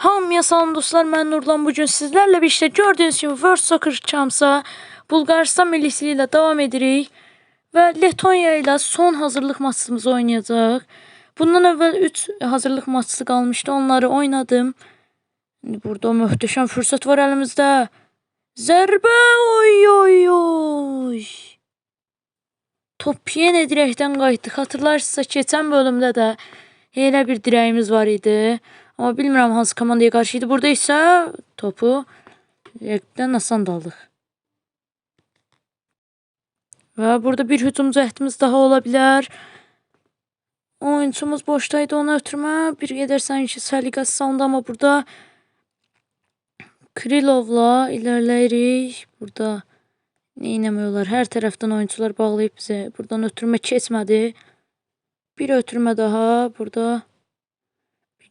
Hamıya salam dostlar, mən Nurlan bugün sizlərlə birlikdə gördüyünüz kimi World Soccer Champs-a Bulqaristan millisi ilə davam edirik və Letonya ilə son hazırlıq maçımızı oynayacaq. Bundan əvvəl 3 hazırlıq maçı qalmışdı, onları oynadım. Burada möhtəşəm fürsət var əlimizdə. Zərbə oy oy oy. Top yenə dirəkdən qayıtdı. Xatırlarsınızsa keçən bölümdə də elə bir dirəyimiz var idi. Ama bilmirəm hansı komandaya qarşı idi. Burada isə topu direkdən asan daldıq. Və burada bir hücum cəhdimiz daha ola bilər. Oyunçumuz boşdaydı onu ötürmə. Bir qədər sanki səliqəsiz salındı amma burada Krilovla ilerləyirik. Burada neynəmiyorlar? Hər tərəfdən oyuncular bağlayıb bizə. Buradan ötürmə keçmədi. Bir ötürmə daha. Burada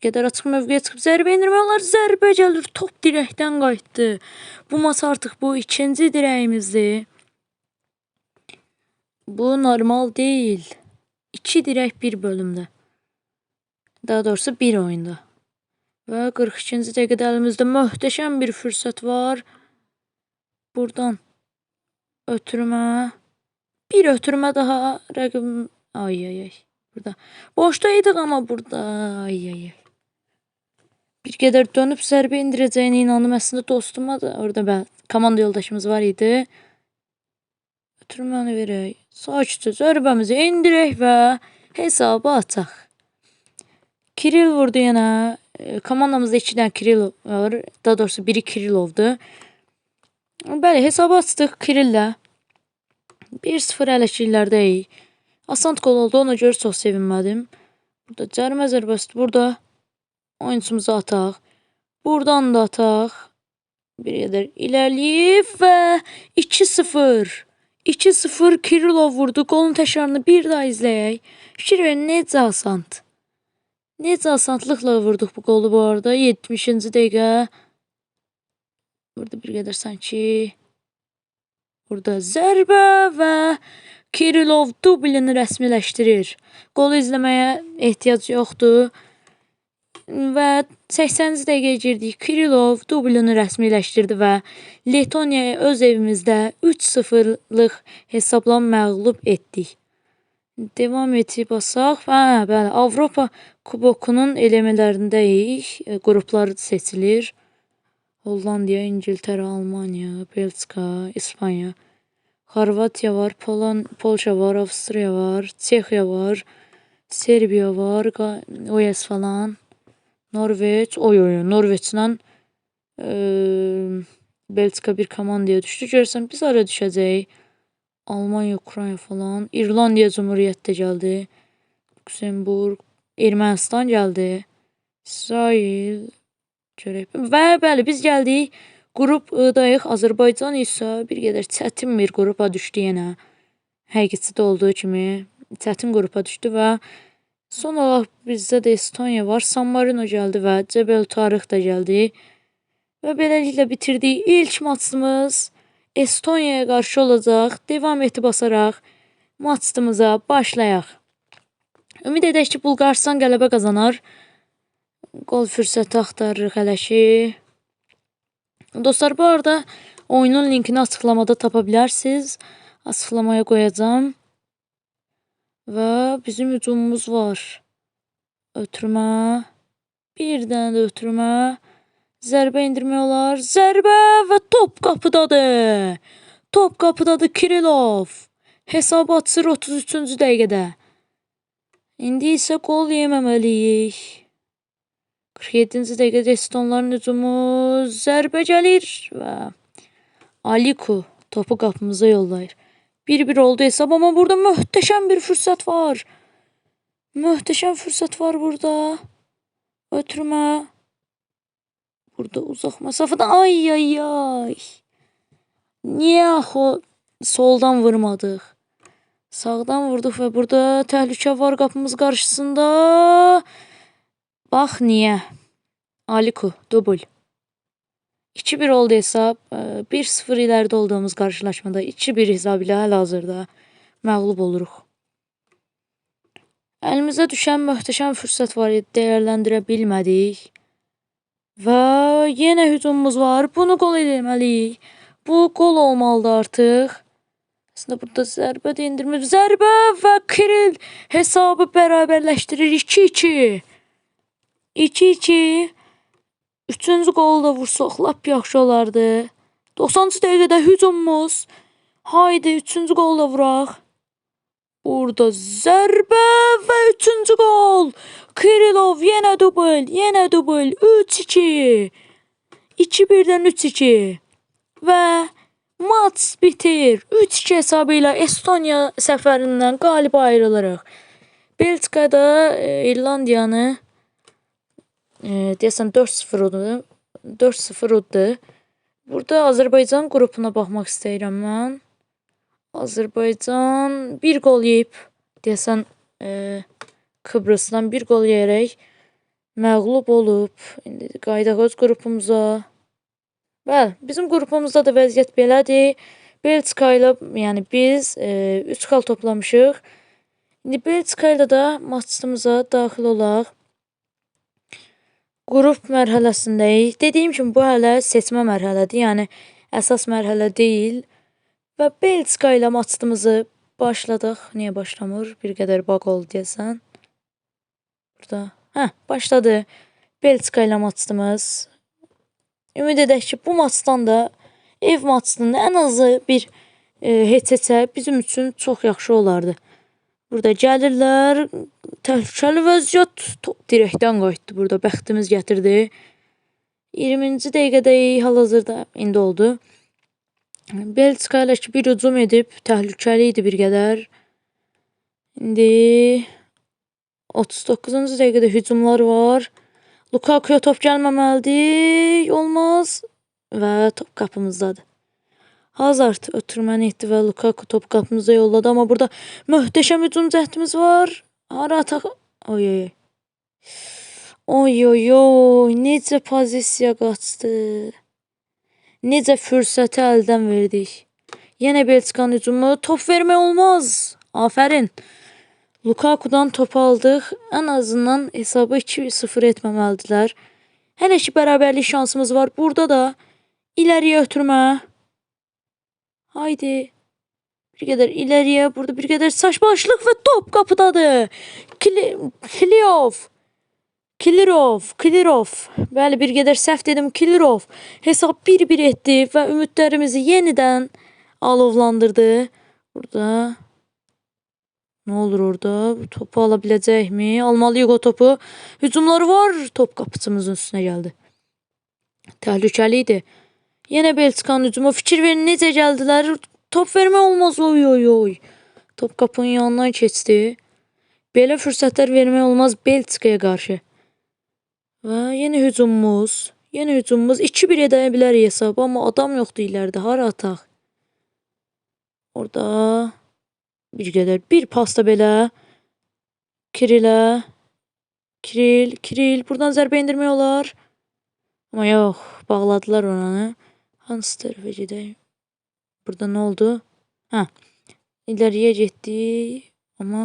qədər açıq mövqeyə çıxıb zərbə endirmiyorlar. Zərbə gəlir. Top dirəkdən qayıtdı. Bu maç artıq bu ikinci dirəyimizdir. Bu normal değil. İki dirək bir bölümdə. Daha doğrusu bir oyunda. Və 42-ci dəqiqədə əlimizdə möhtəşəm bir fürsət var. Buradan ötürmə. Bir ötürmə daha rəqibim ay ay ay. Burada. Boşdaydıq amma burada. Ay ay ay. Bir qədər dönüb zərbə indirəcəyinə inandım. Əslində dostuma da orada bəli komanda yoldaşımız var idi. Ötürməni verək. Sakitcə zərbəmizi indirək və hesabı açaq. Kiril vurdu yenə. Komandamızda iki dənə Kiril var. Daha doğrusu biri Kirilovdu. Bəli, hesabı açdıq Kirillə. 1-0 hələ ki iləridəyik. Asant gol oldu. Ona görə çox sevinmədim. Burada cərimə zərbəsi. Burada oyunçumuzu ataq. Buradan da ataq. Bir qədər ilerleyip və 2-0. 2-0 Kirilov vurdu. Golun təkrarını bir daha izləyək. Fikir verin necə asant. Necə asantlıqla vurduq bu qolu bu arada. 70-ci dəqiqə. Burada bir qədər sanki burada zərbə və Kirilov dublini rəsmiləşdirir. Qolu izləməyə ehtiyac yoxdur. Və 80-ci dəqiqəyə girdik. Kirilov dublini rəsmiləşdirdi və Letoniyaya öz evimizdə 3-0-lıq hesabla məğlub etdik. Devam edib basaq. Hə, bəli, Avropa Kubokunun elemelərindəyik. E, Qruplar seçilir. Hollandiya, İngiltərə, Almaniya, Belçika, İspaniya, Xorvatiya var, Polan, Polşa var, Avstriya var, Çexiya var, Serbiya var, OES falan. Norveç, oy oy Norveçlə Belçika bir komandaya düşdü. Görsən biz hara düşəcəyik? Almanya, Ukrayna falan. İrlandiya Cumhuriyyət də gəldi. Lüksemburg, Ermənistan gəldi. İsrail görək. Və bəli biz gəldik. Qrup I-dayıq. Azərbaycan isə bir qədər çətin bir qrupa düşdü yenə. Həqiqətdə olduğu kimi çətin qrupa düşdü və son olaraq bizdə də Estonya var. San Marino gəldi və Cəbəl Tarix də gəldi. Və beləliklə bitirdik. İlk maçımız Estonyaya qarşı olacaq. Devam etib basaraq maçımıza başlayaq. Ümid edək ki, Bulqaristan qələbə qazanar. Qol fürsəti axtarırıq hələ ki. Dostlar bu arada oyunun linkini açıqlamada tapa bilərsiniz. Açıqlamaya qoyacağam. Və bizim hücumumuz var. Ötürmə. Bir dənə də ötürmə. Zərbə indirmək olar. Zərbə və top qapıdadır. Top qapıdadır Kirilov. Hesabı açır 33-cü dəqiqədə. İndi isə qol yeməməliyik. 47-ci dəqiqədə Estonların hücumu zərbə gəlir və Aliku topu qapımıza yollayır. 1-1 oldu hesab amma burada möhtəşəm bir fürsət var. Möhtəşəm fürsət var burada. Ötürmə. Burada uzaq məsafədən ay ay ay. Niyə axı soldan vurmadıq? Sağdan vurduq və burada təhlükə var qapımız qarşısında. Bax niyə? Aliku dubl. 2-1 oldu hesab. Ee, 1-0 iləride olduğumuz qarşılaşmada 2-1 hesab ilə hal-hazırda məğlub oluruq. Əlimizə düşən möhtəşəm fürsət var idi, dəyərləndirə bilmədik. Və yenə hücumumuz var. Bunu gol etməliyik. Bu gol olmalıdır artıq. Aslında burada zərbə də endirmir. Zərbə və Kiril hesabı bərabərləşdirir 2-2. 2-2. Üçüncü qolu da vursaq lap yaxşı olardı. 90-cı dəqiqədə hücumumuz. Haydi üçüncü qolu da vuraq. Burada zərbə və üçüncü qol. Kirilov yenə dubl, yenə dubl. 3-2. 2-1-dən 3-2. Və maç bitir. 3-2 hesabı ilə Estoniya səfərindən qalib ayrılırıq. Belçikada e, İrlandiyanı e, deyəsən 4-0 oldu. 4-0 oldu. Burada Azərbaycan qrupuna baxmaq istəyirəm mən. Azərbaycan bir gol yeyib deyəsən e, Kıbrısdan bir gol yeyərək məğlub olub. İndi qayıdaq öz qrupumuza. Bəli, bizim qrupumuzda da vəziyyət belədir. Belçika ilə, yəni biz 3 xal toplamışıq. İndi Belçika ilə də maçımıza daxil olaq. Qrup mərhələsindəyik. Dediyim kimi bu hələ seçmə mərhələdir. Yəni əsas mərhələ deyil. Və Belçika ilə maçımızı başladıq. Niyə başlamır? Bir qədər baq oldu deyəsən. Burada. Hə, başladı. Belçika ilə maçımız. Ümid edək ki, bu maçdan da ev maçının ən azı bir e, heç-heçə bizim üçün çox yaxşı olardı. Burada gəlirlər. Təhlükəli vəziyyət. Top dirəkdən qayıtdı burada. Bəxtimiz gətirdi. 20-ci dəqiqədəyik hal-hazırda indi oldu. Belçika ilə ki bir hücum edib təhlükəli idi bir qədər. İndi 39-cu dəqiqədə hücumlar var. Lukaku'ya top gəlməməlidir. Olmaz. Və top qapımızdadır. Hazard ötürməni etdi və Lukaku top qapımıza yolladı. Amma burada möhtəşəm hücum cəhdimiz var. Hara ataq... Oy oy. oy. Oy oy. Necə pozisiya qaçdı. Necə fürsəti əldən verdik. Yenə Belçikanın hücumu. Top vermək olmaz. Afərin. Lukaku'dan top aldıq. Ən azından hesabı 2-0 etməməlidirlər. Hələ ki bərabərlik şansımız var. Burada da ileriyə ötürmə. Haydi. Bir qədər ileriyə, burada bir qədər saç başlıq və top qapıdadır. Kili Kiliyov. Kilirov, Kilirov. Bəli, bir qədər səhv dedim. Kilirov. Hesab 1-1 etdi və ümidlərimizi yenidən alovlandırdı. Burada nə olur orada? Topu ala biləcəkmi? Almalıyıq o topu. Hücumları var. Top qapıcımızın üstünə gəldi. Təhlükəli idi. Yenə Belçikanın hücumu. Fikir verin necə gəldilər. Top vermə olmaz. Oy oy oy. Top qapının yanından keçdi. Belə fürsətlər vermək olmaz Belçikaya qarşı. Və yenə hücumumuz. Yenə hücumumuz 2-1 edə bilərik hesabı, amma adam yoxdur iləridə. Hara ataq? Orada bir qədər bir pasta belə Kirilə Kiril, Kiril. Buradan zərbə endirmək olar. Amma yox, bağladılar oranı. Hansı tərəfə gedək? Burada nə oldu? Hə. İləriyə getdi. Amma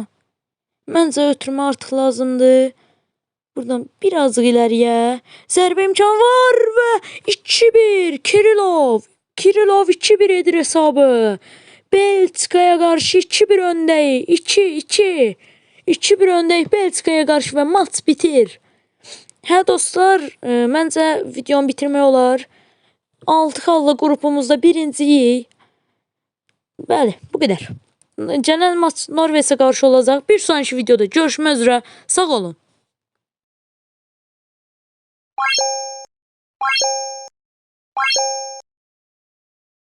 məncə ötürmə artıq lazımdır. Buradan birazcık ileriyə. Zərbə imkanı var və 2-1 Kirilov. Kirilov 2-1 edir hesabı. Belçikaya qarşı 2-1 öndəyik. 2-2. 2-1 öndəyik Belçikaya qarşı və maç bitir. Hə dostlar, e, məncə videonu bitirmək olar. 6 xalla qrupumuzda birinciyik. Bəli, bu qədər. Gələn maç Norveçə qarşı olacaq. Bir sonraki videoda görüşmək üzrə. Sağ olun.